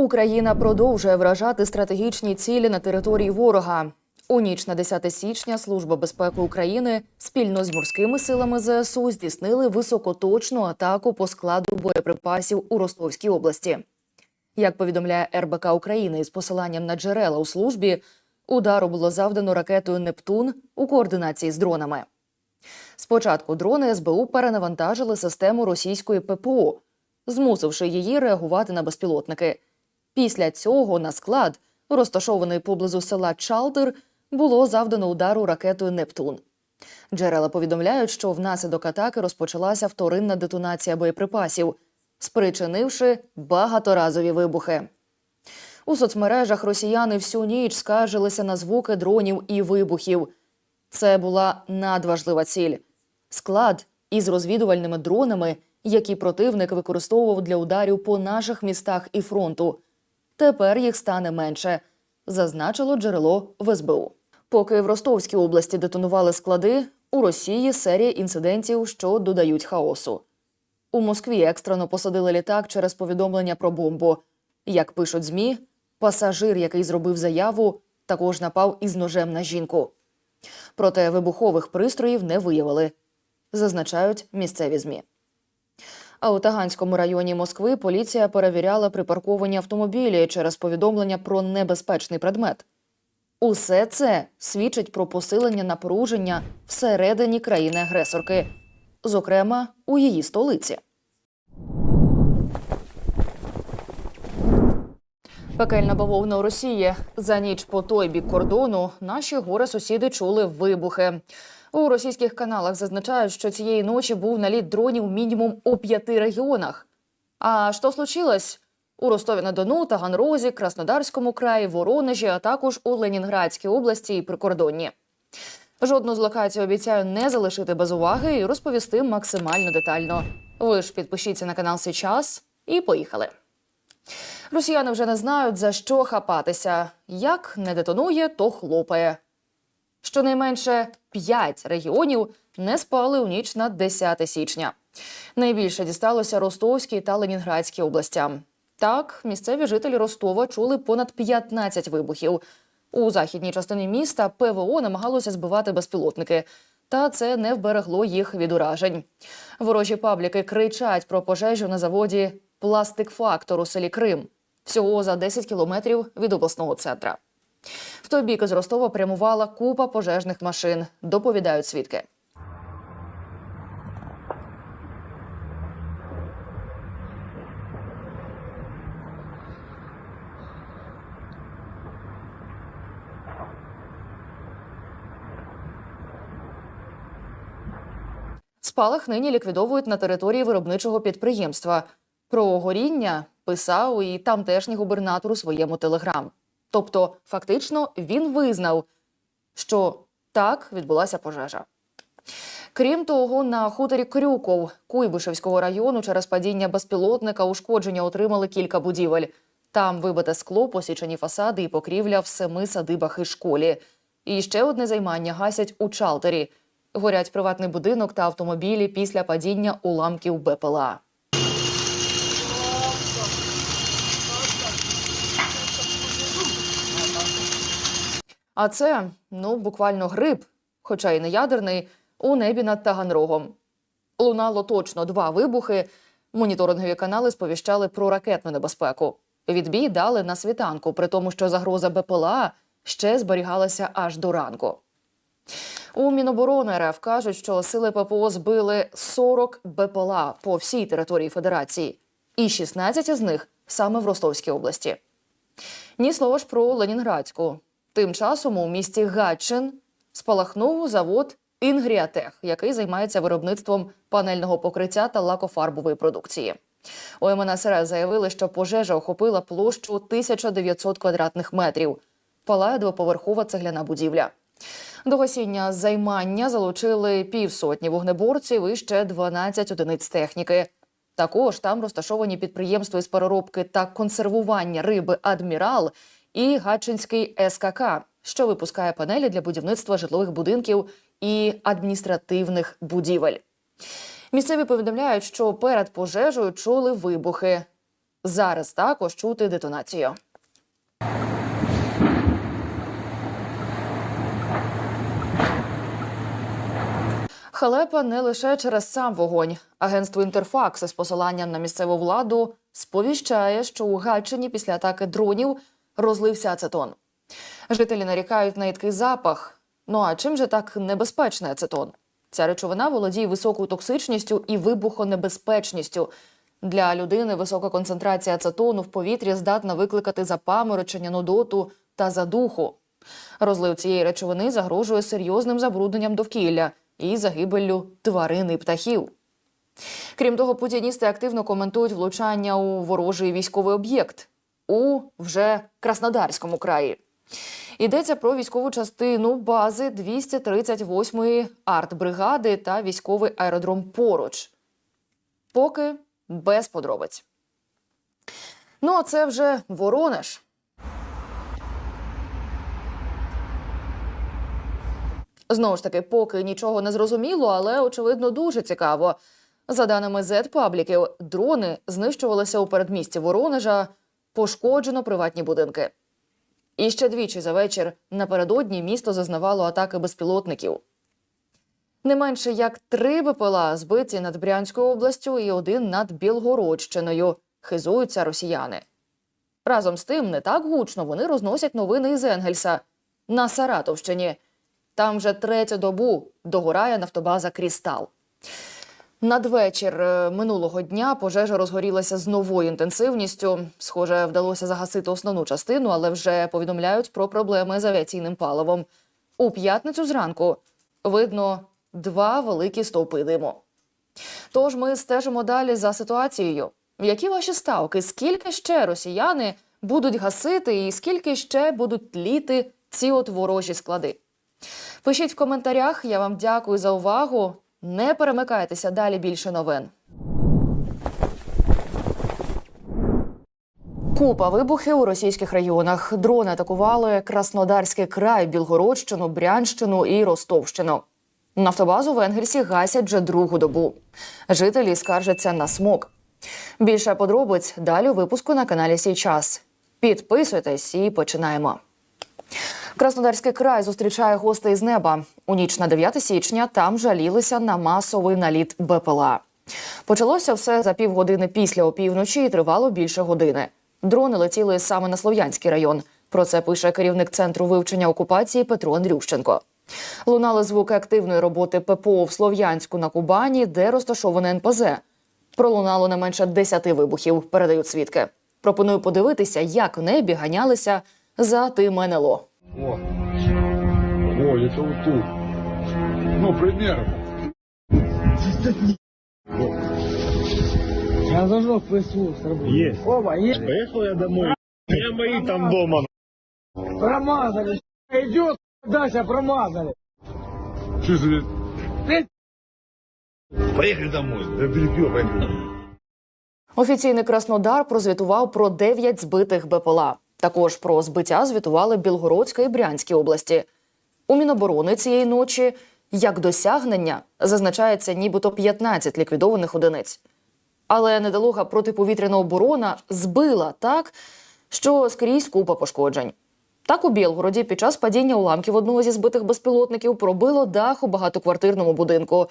Україна продовжує вражати стратегічні цілі на території ворога. У ніч на 10 січня Служба безпеки України спільно з морськими силами ЗСУ здійснили високоточну атаку по складу боєприпасів у Ростовській області. Як повідомляє РБК України із посиланням на джерела у службі, удару було завдано ракетою Нептун у координації з дронами. Спочатку дрони СБУ перенавантажили систему російської ППО, змусивши її реагувати на безпілотники. Після цього на склад, розташований поблизу села Чалтер, було завдано удару ракетою Нептун. Джерела повідомляють, що внаслідок атаки розпочалася вторинна детонація боєприпасів, спричинивши багаторазові вибухи. У соцмережах росіяни всю ніч скаржилися на звуки дронів і вибухів. Це була надважлива ціль склад із розвідувальними дронами, які противник використовував для ударів по наших містах і фронту. Тепер їх стане менше, зазначило джерело в СБУ. Поки в Ростовській області детонували склади, у Росії серія інцидентів, що додають хаосу. У Москві екстрено посадили літак через повідомлення про бомбу. Як пишуть ЗМІ, пасажир, який зробив заяву, також напав із ножем на жінку. Проте вибухових пристроїв не виявили, зазначають місцеві ЗМІ. А у Таганському районі Москви поліція перевіряла припарковані автомобілі через повідомлення про небезпечний предмет. Усе це свідчить про посилення напруження всередині країни-агресорки, зокрема у її столиці. Пекельна бавовна у Росії. За ніч по той бік кордону наші горе сусіди чули вибухи. У російських каналах зазначають, що цієї ночі був наліт дронів мінімум у п'яти регіонах. А що случилось? У Ростові на Дону, Таганрозі, Краснодарському краї, Воронежі, а також у Ленінградській області і прикордонні. Жодну з локацій обіцяю не залишити без уваги і розповісти максимально детально. Ви ж підпишіться на канал сейчас і поїхали. Росіяни вже не знають за що хапатися. Як не детонує, то хлопає. Щонайменше п'ять регіонів не спали у ніч на 10 січня. Найбільше дісталося Ростовській та Ленінградській областям. Так, місцеві жителі Ростова чули понад 15 вибухів. У західній частині міста ПВО намагалося збивати безпілотники. Та це не вберегло їх від уражень. Ворожі пабліки кричать про пожежу на заводі Пластик Фактор у селі Крим, всього за 10 кілометрів від обласного центра. В той бік із Ростова прямувала купа пожежних машин, доповідають свідки. Спалах нині ліквідовують на території виробничого підприємства. Про горіння писав і тамтешній губернатор у своєму телеграм. Тобто, фактично, він визнав, що так відбулася пожежа. Крім того, на хуторі Крюков Куйбишевського району через падіння безпілотника ушкодження отримали кілька будівель. Там вибите скло, посічені фасади і покрівля в семи садибах і школі. І ще одне займання гасять у Чалтері. Горять приватний будинок та автомобілі після падіння уламків БПЛА. А це ну буквально гриб, хоча й не ядерний, у небі над Таганрогом. Лунало точно два вибухи. Моніторингові канали сповіщали про ракетну небезпеку. Відбій дали на світанку, при тому, що загроза БПЛА ще зберігалася аж до ранку. У Міноборони РФ кажуть, що сили ППО збили 40 БПЛА по всій території Федерації, і 16 з них саме в Ростовській області. Ні слова ж про Ленінградську. Тим часом у місті Гатчин спалахнув завод Інгріатех, який займається виробництвом панельного покриття та лакофарбової продукції. У МНСР заявили, що пожежа охопила площу 1900 квадратних метрів. Палає двоповерхова цегляна будівля. До гасіння займання залучили півсотні вогнеборців і ще 12 одиниць техніки. Також там розташовані підприємства із переробки та консервування риби Адмірал і Гатчинський СКК, що випускає панелі для будівництва житлових будинків і адміністративних будівель. Місцеві повідомляють, що перед пожежею чули вибухи. Зараз також чути детонацію. Халепа не лише через сам вогонь. Агентство Інтерфакс із посиланням на місцеву владу сповіщає, що у Гатчині після атаки дронів розлився ацетон. Жителі нарікають на їдкий запах. Ну а чим же так небезпечний ацетон? Ця речовина володіє високою токсичністю і вибухонебезпечністю. Для людини висока концентрація ацетону в повітрі здатна викликати запаморочення, нудоту та задуху. Розлив цієї речовини загрожує серйозним забрудненням довкілля і загибеллю тварин і птахів. Крім того, путіністи активно коментують влучання у ворожий військовий об'єкт у вже Краснодарському краї. Йдеться про військову частину бази 238-ї артбригади та військовий аеродром поруч. Поки без подробиць. Ну, а це вже Воронеж. Знову ж таки, поки нічого не зрозуміло, але очевидно дуже цікаво. За даними Z-пабліків, дрони знищувалися у передмісті Воронежа, пошкоджено приватні будинки. І ще двічі за вечір напередодні місто зазнавало атаки безпілотників. Не менше як три БПЛА збиті над Брянською областю і один над Білгородщиною. Хизуються росіяни. Разом з тим, не так гучно вони розносять новини із Енгельса на Саратовщині. Там вже третю добу догорає нафтобаза Крістал. Надвечір е, минулого дня пожежа розгорілася з новою інтенсивністю. Схоже, вдалося загасити основну частину, але вже повідомляють про проблеми з авіаційним паливом. У п'ятницю зранку видно два великі стовпи диму. Тож ми стежимо далі за ситуацією. Які ваші ставки? Скільки ще росіяни будуть гасити, і скільки ще будуть тліти ці от ворожі склади? Пишіть в коментарях. Я вам дякую за увагу. Не перемикайтеся далі більше новин. Купа вибухів у російських районах. Дрони атакували Краснодарський край, Білгородщину, Брянщину і Ростовщину. Нафтобазу в Енгельсі гасять вже другу добу. Жителі скаржаться на смог. Більше подробиць далі у випуску на каналі Сій час. Підписуйтесь і починаємо. Краснодарський край зустрічає гостей з неба. У ніч на 9 січня там жалілися на масовий наліт БПЛА. Почалося все за півгодини після опівночі і тривало більше години. Дрони летіли саме на Слов'янський район. Про це пише керівник центру вивчення окупації Петро Андрющенко. Лунали звуки активної роботи ППО в Слов'янську на Кубані, де розташоване НПЗ. Пролунало не менше 10 вибухів, передають свідки. Пропоную подивитися, як в небі ганялися за тим НЛО. О, о, это вот тут. Ну, примерно. Я зажег ПСУ с работы. Есть. Оба, есть. Поехал я домой. Меня мои там дома. Промазали. Идет, Дася, промазали. Что за... Поехали домой. Я перепил, поехали. Офіційний Краснодар прозвітував про 9 збитих БПЛА. Також про збиття звітували Білгородська і Брянські області. У Міноборони цієї ночі як досягнення зазначається нібито 15 ліквідованих одиниць. Але недолуга протиповітряна оборона збила так, що скрізь купа пошкоджень. Так у Білгороді під час падіння уламків одного зі збитих безпілотників пробило дах у багатоквартирному будинку.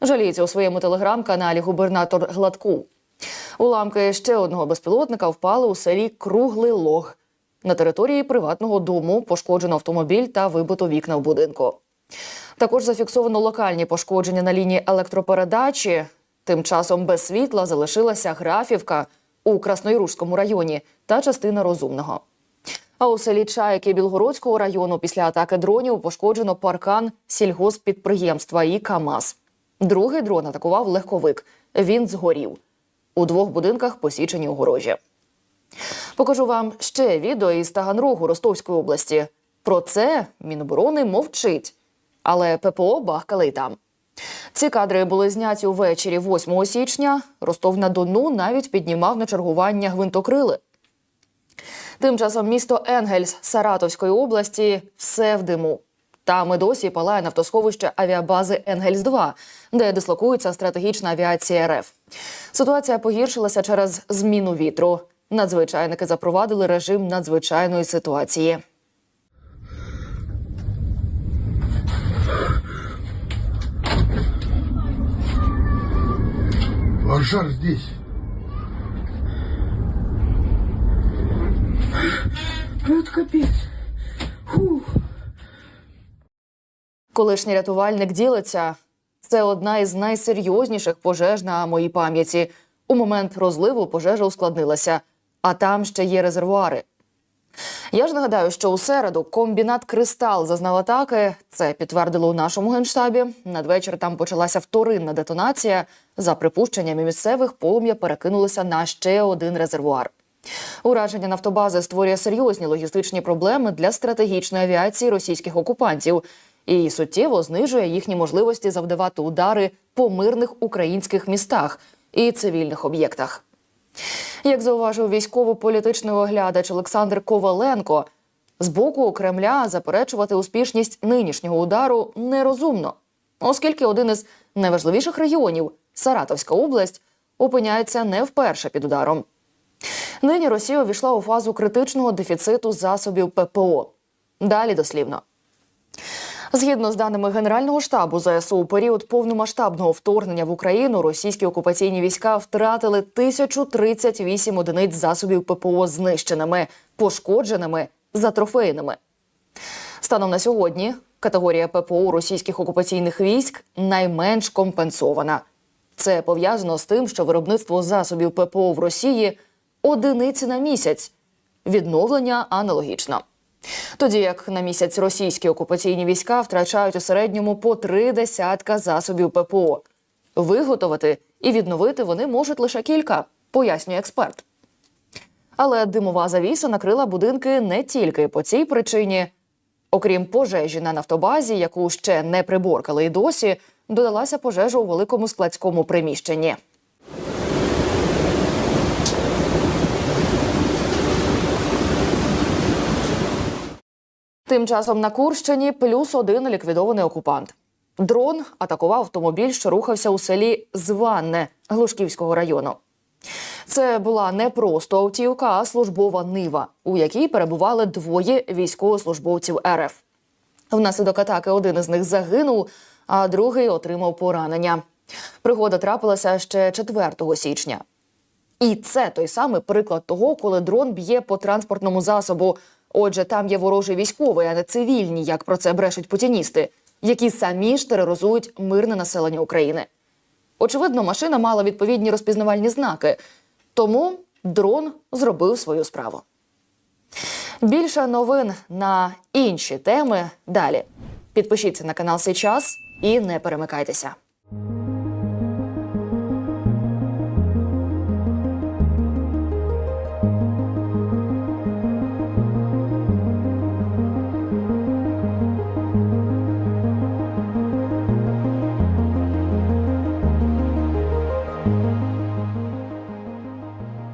Жаліється у своєму телеграм-каналі губернатор Гладков. Уламки ще одного безпілотника впали у селі Круглий Лог. На території приватного дому пошкоджено автомобіль та вибито вікна в будинку. Також зафіксовано локальні пошкодження на лінії електропередачі. Тим часом без світла залишилася Графівка у Красноїружському районі та частина розумного. А у селі Чайки Білгородського району після атаки дронів пошкоджено паркан сільгосппідприємства і КАМАЗ. Другий дрон атакував легковик. Він згорів. У двох будинках посічені огорожі. Покажу вам ще відео із Таганрогу Ростовської області. Про це Міноборони мовчить, але ППО бахкали й там. Ці кадри були зняті увечері 8 січня. Ростов на Дону навіть піднімав на чергування гвинтокрили. Тим часом місто Енгельс Саратовської області все в диму. Там і досі палає нафтосховище авіабази Енгельс-2, де дислокується стратегічна авіація РФ. Ситуація погіршилася через зміну вітру. Надзвичайники запровадили режим надзвичайної ситуації. Пожар здесь. Это капец. Фух. Колишній рятувальник ділиться. Це одна із найсерйозніших пожеж на моїй пам'яті. У момент розливу пожежа ускладнилася, а там ще є резервуари. Я ж нагадаю, що у середу комбінат Кристал зазнав атаки. Це підтвердили у нашому генштабі. Надвечір там почалася вторинна детонація. За припущеннями місцевих, полум'я перекинулося на ще один резервуар. Ураження нафтобази створює серйозні логістичні проблеми для стратегічної авіації російських окупантів і суттєво знижує їхні можливості завдавати удари по мирних українських містах і цивільних об'єктах. Як зауважив військово-політичний оглядач Олександр Коваленко, з боку Кремля заперечувати успішність нинішнього удару нерозумно, оскільки один із найважливіших регіонів Саратовська область опиняється не вперше під ударом. Нині Росія увійшла у фазу критичного дефіциту засобів ППО. Далі дослівно. Згідно з даними Генерального штабу ЗСУ, у період повномасштабного вторгнення в Україну російські окупаційні війська втратили 1038 одиниць засобів ППО знищеними, пошкодженими, затрофейними. Станом на сьогодні категорія ППО російських окупаційних військ найменш компенсована. Це пов'язано з тим, що виробництво засобів ППО в Росії одиниці на місяць, відновлення аналогічно. Тоді як на місяць російські окупаційні війська втрачають у середньому по три десятка засобів ППО. Виготовити і відновити вони можуть лише кілька, пояснює експерт. Але димова завіса накрила будинки не тільки по цій причині. Окрім пожежі на нафтобазі, яку ще не приборкали і досі, додалася пожежа у великому складському приміщенні. Тим часом на Курщині плюс один ліквідований окупант. Дрон атакував автомобіль, що рухався у селі Званне Глушківського району. Це була не просто автівка, а службова нива, у якій перебували двоє військовослужбовців РФ. Внаслідок атаки один із них загинув, а другий отримав поранення. Пригода трапилася ще 4 січня. І це той самий приклад того, коли дрон б'є по транспортному засобу. Отже, там є ворожий військовий, а не цивільні, як про це брешуть путіністи, які самі ж тероризують мирне населення України. Очевидно, машина мала відповідні розпізнавальні знаки, тому дрон зробив свою справу. Більше новин на інші теми далі. Підпишіться на канал Сейчас і не перемикайтеся.